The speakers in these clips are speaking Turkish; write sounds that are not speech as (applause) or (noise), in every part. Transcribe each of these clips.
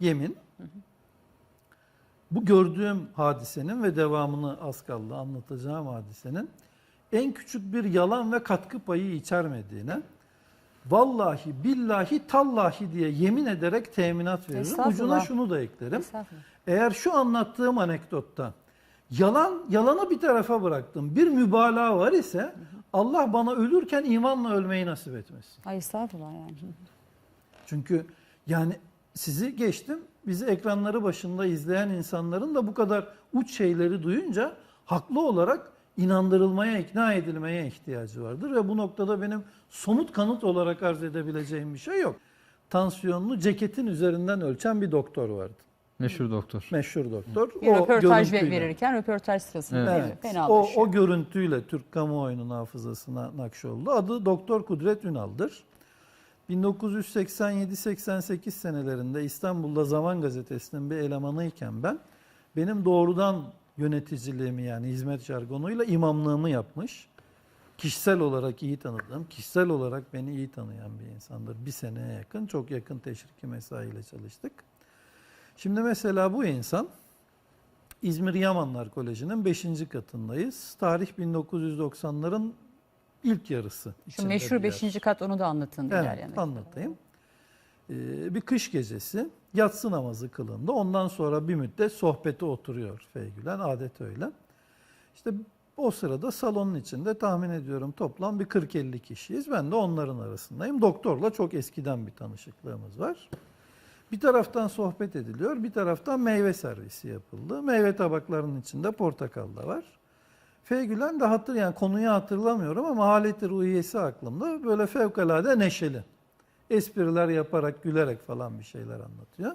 yemin. Bu gördüğüm hadisenin ve devamını az kaldı anlatacağım hadisenin en küçük bir yalan ve katkı payı içermediğine vallahi billahi tallahi diye yemin ederek teminat veririm. Ucuna şunu da eklerim. Eğer şu anlattığım anekdotta yalan yalanı bir tarafa bıraktım. Bir mübalağa var ise Allah bana ölürken imanla ölmeyi nasip etmesin. Ay estağfurullah yani. Çünkü yani sizi geçtim. Bizi ekranları başında izleyen insanların da bu kadar uç şeyleri duyunca haklı olarak inandırılmaya, ikna edilmeye ihtiyacı vardır ve bu noktada benim somut kanıt olarak arz edebileceğim bir şey yok. Tansiyonunu ceketin üzerinden ölçen bir doktor vardı. Meşhur doktor. Meşhur doktor. Bir röportaj görüntüyle- verirken röportaj sırasında Evet. evet. O, fenalaşıyor. o görüntüyle Türk kamuoyunun hafızasına nakşoldu. Adı Doktor Kudret Ünal'dır. 1987-88 senelerinde İstanbul'da Zaman Gazetesi'nin bir elemanıyken ben benim doğrudan yöneticiliğimi yani hizmet jargonuyla imamlığımı yapmış. Kişisel olarak iyi tanıdığım, kişisel olarak beni iyi tanıyan bir insandır. Bir seneye yakın, çok yakın teşriki mesaiyle çalıştık. Şimdi mesela bu insan İzmir Yamanlar Koleji'nin 5. katındayız. Tarih 1990'ların ilk yarısı. Şu meşhur bir yer. 5. kat onu da anlatın. Evet, anlatayım. Ee, bir kış gecesi yatsı namazı kılındı. Ondan sonra bir müddet sohbete oturuyor Feygülen. Adet öyle. İşte o sırada salonun içinde tahmin ediyorum toplam bir 40-50 kişiyiz. Ben de onların arasındayım. Doktorla çok eskiden bir tanışıklığımız var. Bir taraftan sohbet ediliyor, bir taraftan meyve servisi yapıldı. Meyve tabaklarının içinde portakal da var. Feygülen de hatır yani konuyu hatırlamıyorum ama haleti ruhiyesi aklımda. Böyle fevkalade neşeli. Espriler yaparak, gülerek falan bir şeyler anlatıyor.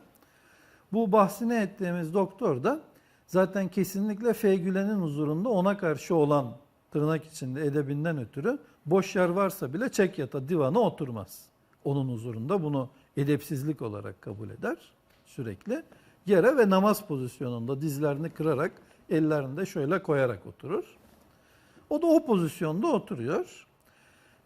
Bu bahsini ettiğimiz doktor da zaten kesinlikle Feygülen'in huzurunda ona karşı olan tırnak içinde edebinden ötürü boş yer varsa bile çek yata divana oturmaz. Onun huzurunda bunu edepsizlik olarak kabul eder sürekli. Yere ve namaz pozisyonunda dizlerini kırarak ellerini de şöyle koyarak oturur. O da o pozisyonda oturuyor.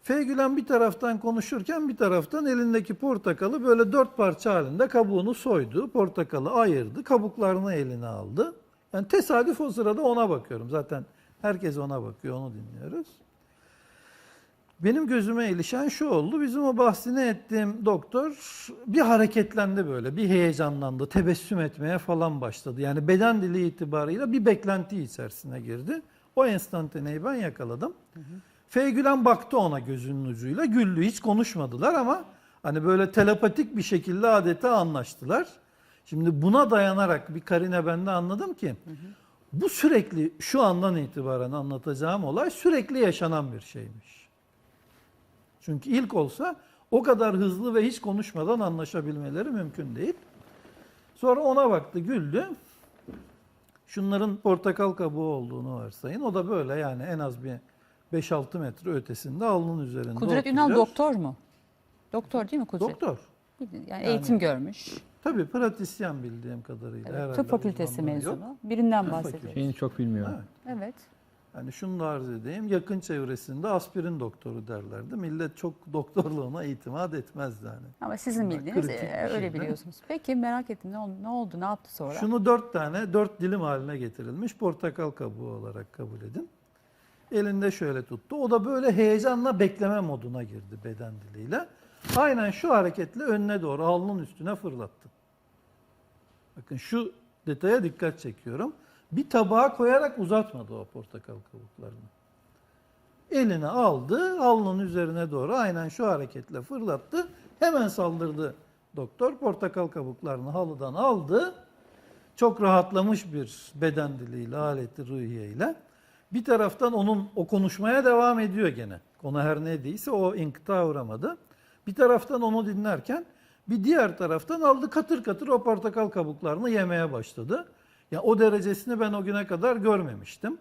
Feygülen bir taraftan konuşurken bir taraftan elindeki portakalı böyle dört parça halinde kabuğunu soydu. Portakalı ayırdı, kabuklarını eline aldı. Yani tesadüf o sırada ona bakıyorum. Zaten herkes ona bakıyor, onu dinliyoruz. Benim gözüme ilişen şu oldu. Bizim o bahsini ettiğim doktor bir hareketlendi böyle, bir heyecanlandı, tebessüm etmeye falan başladı. Yani beden dili itibarıyla bir beklenti içerisine girdi. O enstantaneyi ben yakaladım. Feygülen baktı ona gözünün ucuyla, güldü. Hiç konuşmadılar ama hani böyle telepatik bir şekilde adeta anlaştılar. Şimdi buna dayanarak bir karine bende anladım ki bu sürekli şu andan itibaren anlatacağım olay sürekli yaşanan bir şeymiş. Çünkü ilk olsa o kadar hızlı ve hiç konuşmadan anlaşabilmeleri mümkün değil. Sonra ona baktı, güldü. Şunların portakal kabuğu olduğunu varsayın. O da böyle yani en az bir 5-6 metre ötesinde alnının üzerinde Kudret Ünal oturuyor. doktor mu? Doktor değil mi Kudret? Doktor. Yani, Yani- eğitim görmüş. Tabii pratisyen bildiğim kadarıyla. Evet, herhalde tıp fakültesi uzmanlığı yok. mezunu. Birinden bahsediyoruz. Şeyini çok bilmiyorum. Evet. Evet. Yani şunu da arz edeyim. Yakın çevresinde aspirin doktoru derlerdi. Millet çok (laughs) doktorluğuna itimat etmezdi hani. Ama sizin bildiğiniz e, öyle biliyorsunuz. Peki merak ettim ne oldu, ne oldu, ne yaptı sonra? Şunu dört tane, dört dilim haline getirilmiş portakal kabuğu olarak kabul edin. Elinde şöyle tuttu. O da böyle heyecanla bekleme moduna girdi beden diliyle. Aynen şu hareketle önüne doğru alnın üstüne fırlattı. Bakın şu detaya dikkat çekiyorum. Bir tabağa koyarak uzatmadı o portakal kabuklarını. Elini aldı, alnın üzerine doğru aynen şu hareketle fırlattı. Hemen saldırdı doktor. Portakal kabuklarını halıdan aldı. Çok rahatlamış bir beden diliyle, aleti ruhiyeyle. Bir taraftan onun o konuşmaya devam ediyor gene. Konu her neydiyse o inkıta uğramadı. Bir taraftan onu dinlerken bir diğer taraftan aldı katır katır o portakal kabuklarını yemeye başladı. Ya o derecesini ben o güne kadar görmemiştim.